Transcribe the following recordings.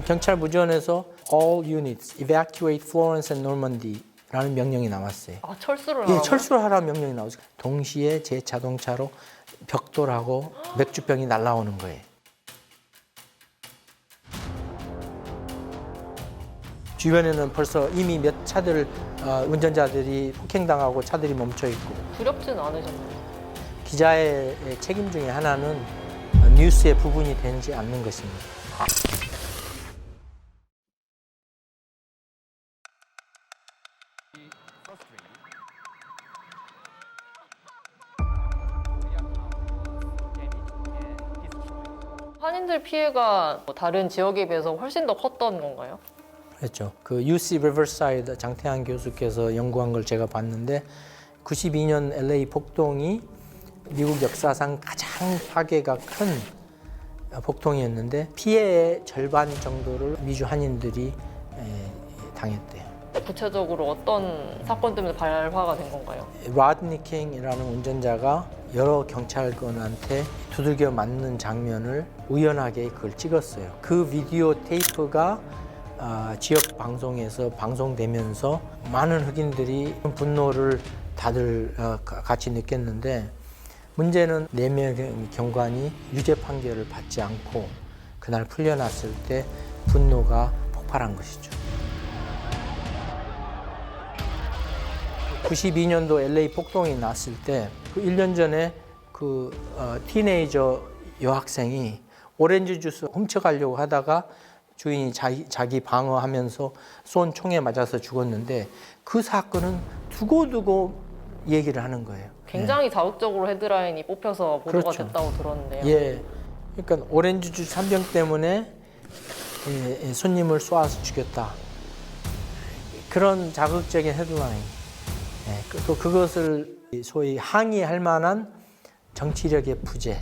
경찰 무전에서 all units evacuate Florence and Normandy라는 명령이 나왔어요. 아 철수를 예, 하라고요? 철수를 하라는 명령이 나오죠. 동시에 제 자동차로 벽돌하고 맥주병이 날라오는 거예요. 주변에는 벌써 이미 몇 차들 어, 운전자들이 폭행당하고 차들이 멈춰 있고 두렵진 않으셨나요? 기자의 책임 중에 하나는 뉴스의 부분이 되지 않는 것입니다. 한인들 피해가 뭐 다른 지역에 비해서 훨씬 더 컸던 건가요? 그렇죠. 그 UC 리버사이드 장태환 교수께서 연구한 걸 제가 봤는데 92년 LA 폭동이 미국 역사상 가장 파괴가 큰 폭동이었는데 피해의 절반 정도를 미주 한인들이 에, 당했대요. 구체적으로 어떤 사건 때문에 발화가 된 건가요? 라드니 킹이라는 운전자가 여러 경찰관한테 두들겨 맞는 장면을 우연하게 그걸 찍었어요. 그 비디오 테이프가 아, 지역 방송에서 방송되면서 많은 흑인들이 분노를 다들 어, 가- 같이 느꼈는데 문제는 네 명의 경관이 유죄 판결을 받지 않고 그날 풀려났을 때 분노가 폭발한 것이죠. 92년도 LA 폭동이 났을 때, 그 1년 전에 그 어, 티네이저 여학생이 오렌지 주스 훔쳐가려고 하다가 주인이 자기, 자기 방어하면서 쏜 총에 맞아서 죽었는데 그 사건은 두고두고 얘기를 하는 거예요. 굉장히 자극적으로 헤드라인이 뽑혀서 보도가 그렇죠. 됐다고 들었는데요. 예. 그러니까 오렌지 주스 한 병 때문에 예, 예, 손님을 쏘아서 죽였다. 그런 자극적인 헤드라인. 예, 그- 또 그것을 소위 항의할 만한 정치력의 부재.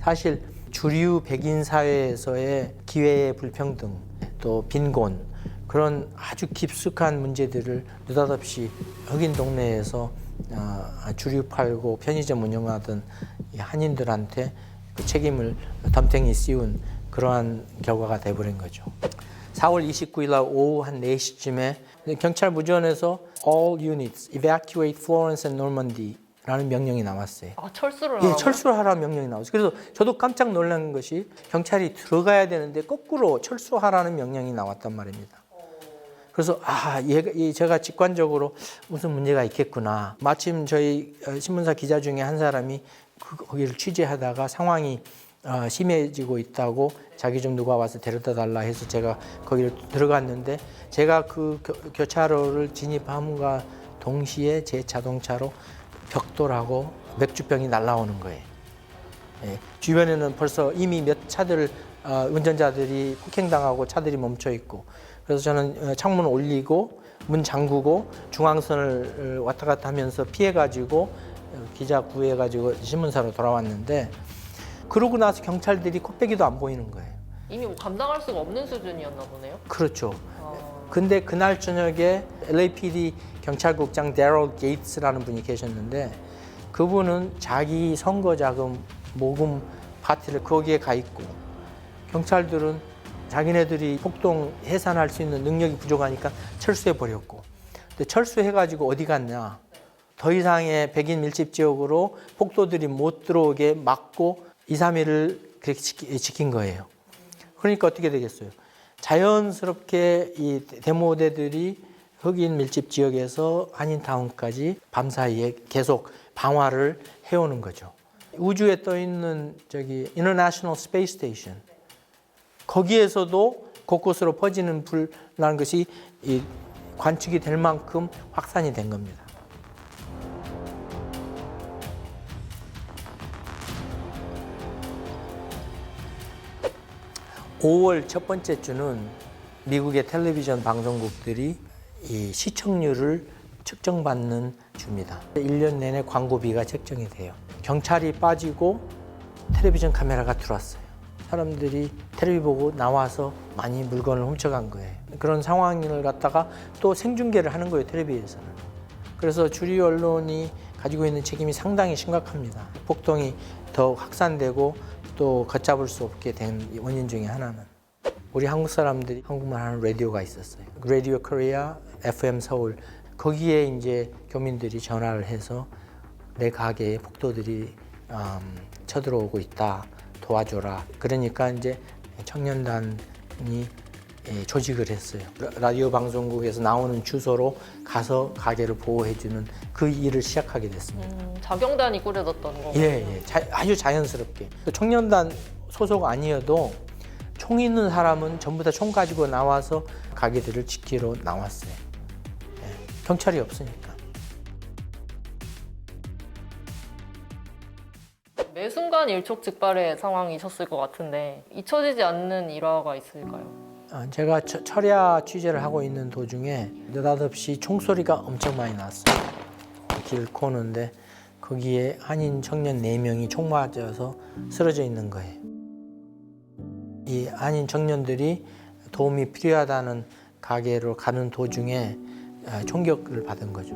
사실 주류 백인 사회에서의 기회의 불평등, 또 빈곤 그런 아주 깊숙한 문제들을 느닷없이 흑인 동네에서 어, 주류 팔고 편의점 운영하던 이 한인들한테 그 책임을 덤탱이 씌운 그러한 결과가 돼버린 거죠. 4월 29일 날 오후 한 4시쯤에 경찰 무전에서 all units evacuate Florence and Normandy라는 명령이 나왔어요. 아 철수를 예, 하라고요? 철수를 하라는 명령이 나왔어요. 그래서 저도 깜짝 놀란 것이 경찰이 들어가야 되는데 거꾸로 철수하라는 명령이 나왔단 말입니다. 그래서 아, 얘가 이 제가 직관적으로 무슨 문제가 있겠구나. 마침 저희 어, 신문사 기자 중에 한 사람이 그, 거기를 취재하다가 상황이 어, 심해지고 있다고 자기 좀 누가 와서 데려다 달라 해서 제가 거기를 들어갔는데 제가 그 교, 교차로를 진입함과 동시에 제 자동차로 벽돌하고 맥주병이 날라오는 거예요. 예, 주변에는 벌써 이미 몇 차들 어, 운전자들이 폭행당하고 차들이 멈춰 있고 그래서 저는 어, 창문을 올리고 문 잠그고 중앙선을 어, 왔다 갔다 하면서 피해 가지고 기자 구해 가지고 신문사로 돌아왔는데 그러고 나서 경찰들이 코빼기도 안 보이는 거예요. 이미 뭐 감당할 수가 없는 수준이었나 보네요. 그렇죠. 어, 근데 그날 저녁에 LAPD 경찰국장 데럴 게이츠라는 분이 계셨는데 그분은 자기 선거 자금 모금 파티를 거기에 가 있고 경찰들은 자기네들이 폭동 해산할 수 있는 능력이 부족하니까 철수해 버렸고 근데 철수해 가지고 어디 갔냐 더 이상의 백인 밀집 지역으로 폭도들이 못 들어오게 막고 2, 3일을 그렇게 지킨 거예요. 그러니까 어떻게 되겠어요? 자연스럽게 이 데모대들이 흑인 밀집 지역에서 한인타운까지 밤사이에 계속 방화를 해오는 거죠. 우주에 떠 있는 저기 International Space Station 거기에서도 곳곳으로 퍼지는 불이라는 것이 이 관측이 될 만큼 확산이 된 겁니다. 5월 첫 번째 주는 미국의 텔레비전 방송국들이 이 시청률을 측정받는 주입니다. 1년 내내 광고비가 책정이 돼요. 경찰이 빠지고 텔레비전 카메라가 들어왔어요. 사람들이 텔레비 보고 나와서 많이 물건을 훔쳐간 거예요. 그런 상황을 갖다가 또 생중계를 하는 거예요, 텔레비에서는. 그래서 주류 언론이 가지고 있는 책임이 상당히 심각합니다. 폭동이 더 확산되고 또 걷잡을 수 없게 된 원인 중에 하나는. 우리 한국 사람들이 한국말 하는 라디오가 있었어요. 라디오 코리아 FM 서울 거기에 이제 교민들이 전화를 해서 내 가게에 폭도들이 음, 쳐들어오고 있다 도와줘라. 그러니까 이제 청년단이 예, 조직을 했어요. 라- 라디오 방송국에서 나오는 주소로 가서 가게를 보호해주는 그 일을 시작하게 됐습니다. 음, 자경단이 꾸려졌던 거. 예, 예. 자- 아주 자연스럽게. 그 청년단 소속 아니어도 총 있는 사람은 전부 다 총 가지고 나와서 가게들을 지키러 나왔어요. 예, 경찰이 없으니까. 매 순간 일촉즉발의 상황이셨을 것 같은데 잊혀지지 않는 일화가 있을까요? 어, 제가 처- 철야 취재를 하고 있는 도중에 느닷없이 총소리가 엄청 많이 났어요. 길 코너인데 거기에 한인 청년 네명이 총 맞아서 쓰러져 있는 거예요. 이 한인 청년들이 도움이 필요하다는 가게로 가는 도중에 아, 총격을 받은 거죠.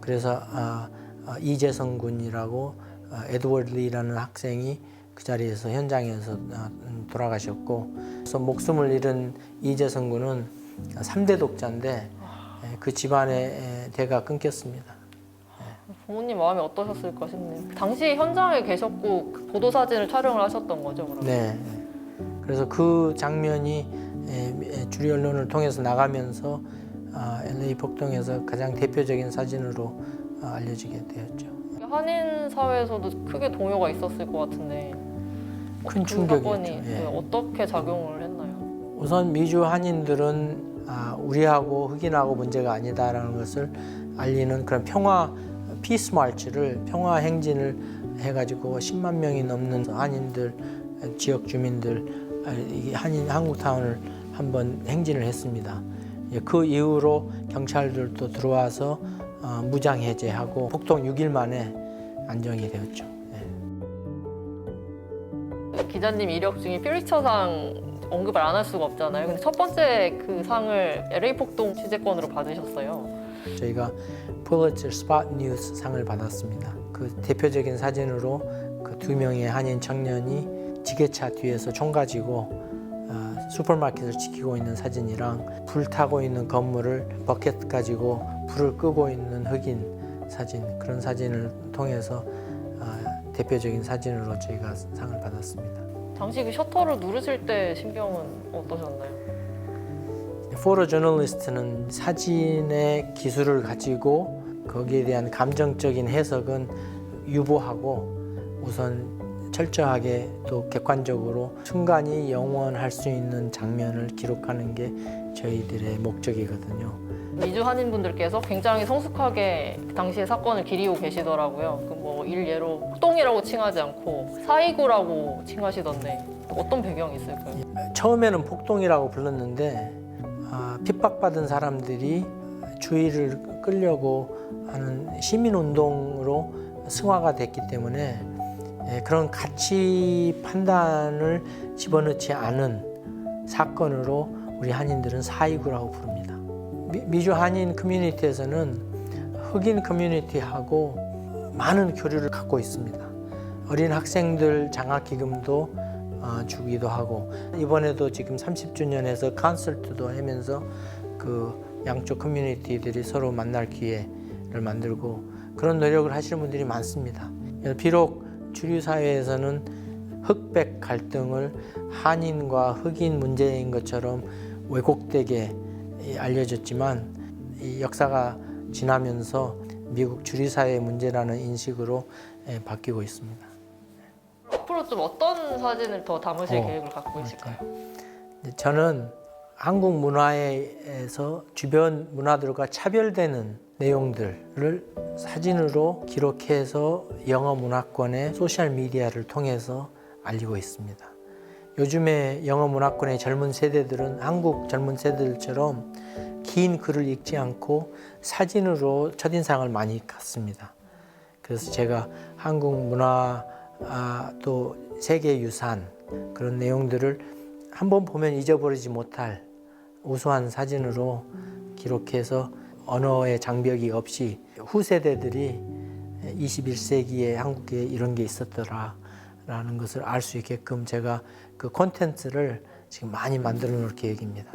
그래서 아, 아, 이재성 군이라고 아, 에드워드 리라는 학생이 그 자리에서 현장에서 아, 음, 돌아가셨고 그래서 목숨을 잃은 이재성 군은 3대 독자인데 예, 그 집안의 예, 대가 끊겼습니다. 부모님 마음이 어떠셨을까 싶네요. 당시 현장에 계셨고 그 보도 사진을 촬영을 하셨던 거죠, 그럼? 네. 그래서 그 장면이 주류 언론을 통해서 나가면서 아, LA 폭동에서 가장 대표적인 사진으로 아, 알려지게 되었죠. 한인 사회에서도 크게 동요가 있었을 것 같은데 큰그 충격이었죠. 사건이 예. 네, 어떻게 작용을 했나요? 우선 미주 한인들은 아, 우리하고 흑인하고 문제가 아니다라는 것을 알리는 그런 평화 피스 마치를 평화 행진을 해가지고 10만 명이 넘는 한인들 지역 주민들 아, 이 한인 한국 타운을 한번 행진을 했습니다. 예, 그 이후로 경찰들도 들어와서 어, 무장 해제하고 폭동 6일 만에 안정이 되었죠. 예. 기자님 이력 중에 퓨리처상 언급을 안 할 수가 없잖아요. 근데 첫 번째 그 상을 LA 폭동 취재권으로 받으셨어요. 저희가 폴리처 스팟 뉴스 상을 받았습니다. 그 대표적인 사진으로 그 두 명의 한인 청년이 지게차 뒤에서 총 가지고 어, 슈퍼마켓을 지키고 있는 사진이랑 불 타고 있는 건물을 버켓 가지고 불을 끄고 있는 흑인 사진 그런 사진을 통해서 어, 대표적인 사진으로 저희가 상을 받았습니다. 당시 그 셔터를 누르실 때 심경은 어떠셨나요? 포토 저널리스트는 사진의 기술을 가지고 거기에 대한 감정적인 해석은 유보하고 우선 철저하게 또 객관적으로 순간이 영원할 수 있는 장면을 기록하는 게 저희들의 목적이거든요. 미주 한인분들께서 굉장히 성숙하게 그 당시의 사건을 기리고 계시더라고요. 그 뭐 일예로 폭동이라고 칭하지 않고 사이구라고 칭하시던데 어떤 배경이 있을까요? 처음에는 폭동이라고 불렀는데 아, 핍박받은 사람들이 주의를 끌려고 하는 시민운동으로 승화가 됐기 때문에 예, 그런 가치 판단을 집어넣지 않은 사건으로 우리 한인들은 사이구라고 부릅니다. 미, 미주 한인 커뮤니티에서는 흑인 커뮤니티하고 많은 교류를 갖고 있습니다. 어린 학생들 장학기금도 어, 주기도 하고 이번에도 지금 30주년에서 콘서트도 하면서 그 양쪽 커뮤니티들이 서로 만날 기회를 만들고 그런 노력을 하시는 분들이 많습니다. 비록 주류 사회에서는 흑백 갈등을 한인과 흑인 문제인 것처럼 왜곡되게 알려졌지만 이 역사가 지나면서 미국 주류 사회의 문제라는 인식으로 예, 바뀌고 있습니다. 앞으로 좀 어떤 사진을 더 담으실 어, 계획을 갖고 있을까요? 저는 한국 문화에서 주변 문화들과 차별되는 내용들을 사진으로 기록해서 영어 문화권의 소셜 미디어를 통해서 알리고 있습니다. 요즘에 영어 문화권의 젊은 세대들은 한국 젊은 세대들처럼 긴 글을 읽지 않고 사진으로 첫인상을 많이 갖습니다. 그래서 제가 한국 문화 아, 또 세계 유산 그런 내용들을 한번 보면 잊어버리지 못할 우수한 사진으로 기록해서 언어의 장벽이 없이 후세대들이 21세기에 한국에 이런 게 있었더라라는 것을 알 수 있게끔 제가 그 콘텐츠를 지금 많이 만들어 놓을 계획입니다.